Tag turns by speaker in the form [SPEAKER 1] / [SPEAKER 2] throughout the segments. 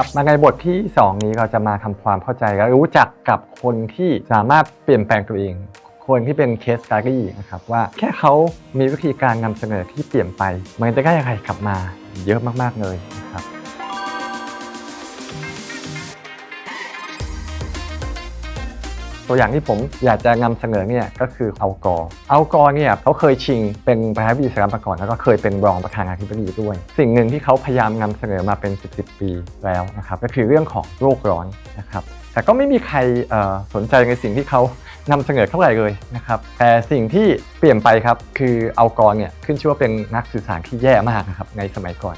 [SPEAKER 1] ครับมาในบทที่ 2 นี้เราจะมาทำความเข้าใจและรู้จักกับคนที่สามารถเปลี่ยนแปลงตัวเอง คนที่เป็นเคสสตารี่นะครับว่าแค่เขามีวิธีการนำเสนอที่เปลี่ยนไป มันจะได้อะไรกลับมาเยอะมากๆเลย ตัวอย่างที่ผมอยากจะนำเสนอเนี่ยก็คือเอากอร์เอากอร์เนี่ยเขาเคยชิงเป็นประธานาธิบดีสหรัฐมาก่อนแล้วก็เคยเป็นรองประธานาธิบดีด้วย สิ่งหนึ่งที่เขาพยายามนำเสนอมาเป็น 10 10ปีแล้วนะครับก็คือเรื่องของโลกร้อนนะครับแต่ก็ไม่มีใครสนใจในสิ่งที่เขานำเสนอเท่าไหร่เลยนะครับแต่สิ่งที่เปลี่ยนไปครับคือเอากอร์เนี่ยขึ้นชื่อว่าเป็นนักสื่อสารที่แย่มากนะครับในสมัยก่อน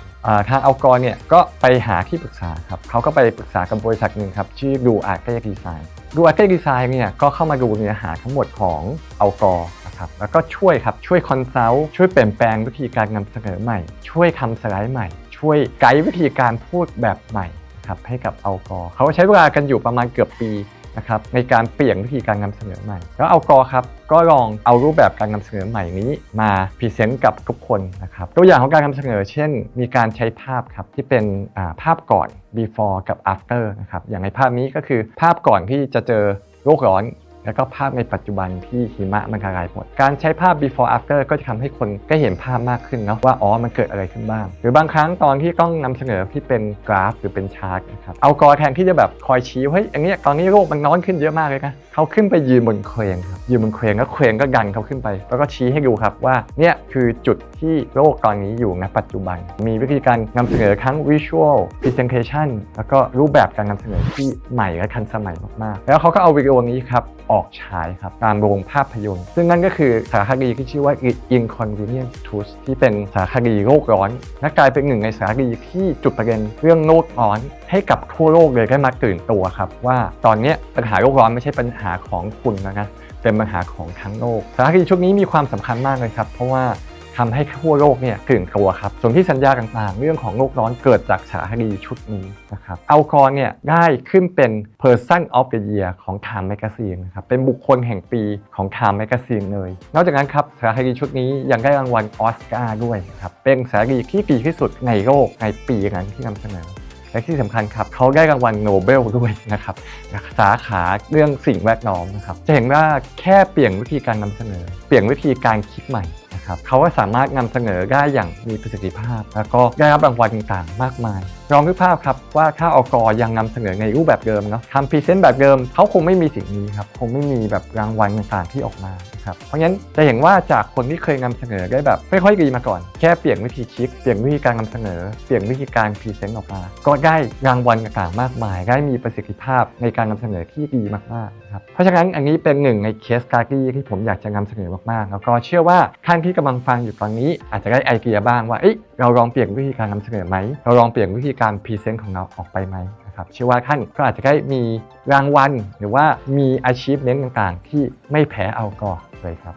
[SPEAKER 1] ทางเอากอร์เนี่ยก็ไปหาที่ปรึกษาครับเขาก็ไปปรึกษากับบริษัทหนึ่งครับชื่อดูอาร์เกดีไซน์ดูอาร์เกดีไซน์เนี่ยก็เข้ามาดูเนื้อหาทั้งหมดของเอากอร์นะครับแล้วก็ช่วยครับช่วยคอนซัลท์ช่วยเปลี่ยนแปลงวิธีการนำเสนอใหม่ ช่วยทำสไลด์ใหม่ ช่วยไกด์วิธีการพูดแบบใหม่นะครับให้กับเอากอร์เขาใช้เวลากันอยู่ประมาณเกือบปี นะครับในการเปลี่ยนวิธีการนำเสนอใหม่ แล้วเอากอครับก็ลองเอารูปแบบการนำเสนอใหม่นี้มาพรีเซนต์กับทุกคนนะครับตัวอย่างของการนำเสนอ เช่น มีการใช้ภาพครับที่เป็นภาพก่อน before กับ after นะครับอย่างในภาพนี้ก็คือภาพก่อนที่จะเจอโลกร้อน แล้วก็ภาพในปัจจุบันที่หิมะมันละลายหมด การใช้ภาพ before after ก็จะทำให้คนได้เห็นภาพมากขึ้นเนาะว่าอ๋อมันเกิดอะไรขึ้นบ้าง หรือบางครั้งตอนที่ต้องนำเสนอที่เป็นกราฟหรือเป็นชาร์ตนะครับเอากอแทนที่จะแบบคอยชี้ว่าเฮ้ยอย่างเงี้ยตอนนี้โลกมันน้อนขึ้นเยอะมากเลยนะเขาขึ้นไปยืนบนเครนครับยืนบนเครนแล้วเครนก็ดันเขาขึ้นไป แล้วก็ชี้ให้ดูครับว่าเนี่ยคือจุดที่โลกตอนนี้อยู่ณปัจจุบัน มีวิธีการนำเสนอทั้ง visual presentation แล้วก็รูปแบบการนำเสนอที่ใหม่และทันสมัยมากๆ แล้วเขาก็เอาวิดีโอนี้ครับออกฉายครับตามโรงภาพยนตร์ ซึ่งนั่นก็คือสารคดีที่ชื่อว่า Inconvenient Truth ที่เป็นสารคดีโลกร้อน และกลายเป็นหนึ่งในสารคดีที่จุดประเด็นเรื่องโลกร้อน ให้กับทั่วโลกเลยได้มาตื่นตัวครับว่าตอนนี้ปัญหาโลกร้อนไม่ใช่ปัญหาของคุณนะนะเป็นปัญหาของทั้งโลกสารคดีชุดนี้มีความสำคัญมากเลยครับ เพราะว่า ทำให้ทั่วโลกเนี่ยตื่นตัวครับ ส่วนที่สัญญาต่างๆ เรื่องของโลกร้อนเกิดจากสารคดีชุดนี้นะครับเอากรเนี่ยได้ขึ้นเป็น Person of the Year ของ Time Magazine นะครับเป็นบุคคลแห่งปีของ Time Magazine เลย นอกจากนั้นครับสารคดีชุดนี้ยังได้รางวัลออสการ์ด้วยครับเป็นสารคดีที่ดีที่สุดในโลกในปีนั้นที่นำเสนอและที่สำคัญครับเขาได้รางวัลโนเบลด้วยนะครับสาขาเรื่องสิ่งแวดล้อมนะครับจะเห็นว่าแค่เปลี่ยนวิธีการนำเสนอ เปลี่ยนวิธีการคิดใหม่ ครับเขาก็สามารถนำเสนอได้อย่างมีประสิทธิภาพ แล้วก็ได้รับรางวัลต่างๆ มากมายลองนึกภาพครับว่าถ้าอกยังนำเสนอในรูปแบบเดิมเนาะทำพรีเซนต์แบบเดิมเขาคงไม่มีสิ่งนี้ครับคงไม่มีแบบรางวัลต่างๆที่ออกมา นะครับ เพราะงั้นจะเห็นว่าจากคนที่เคยนำเสนอได้แบบไม่ค่อยดีมาก่อน แค่เปลี่ยนวิธีคิด เปลี่ยนวิธีการนำเสนอ เปลี่ยนวิธีการพรีเซนต์ออกมา ก็ได้รางวัลต่างๆมากมาย ได้มีประสิทธิภาพในการนำเสนอที่ดีมากๆครับ เพราะฉะนั้นอันนี้เป็นหนึ่งในเคสการ์ดี้ที่ผมอยากจะนำเสนอมากๆ แล้วก็เชื่อว่าท่านที่กำลังฟังอยู่ตอนนี้ อาจจะได้ไอเดียบ้างว่า เอ้ยเราลองเปลี่ยนวิธีการนำเสนอไหม เราลองเปลี่ยนวิธีการพรีเซนต์ของเราออกไปไหม นะครับเชื่อว่าท่านก็อาจจะได้มีรางวัล หรือว่ามีอาชีพเน้นต่างๆ ที่ไม่แพ้เอากอเลยครับ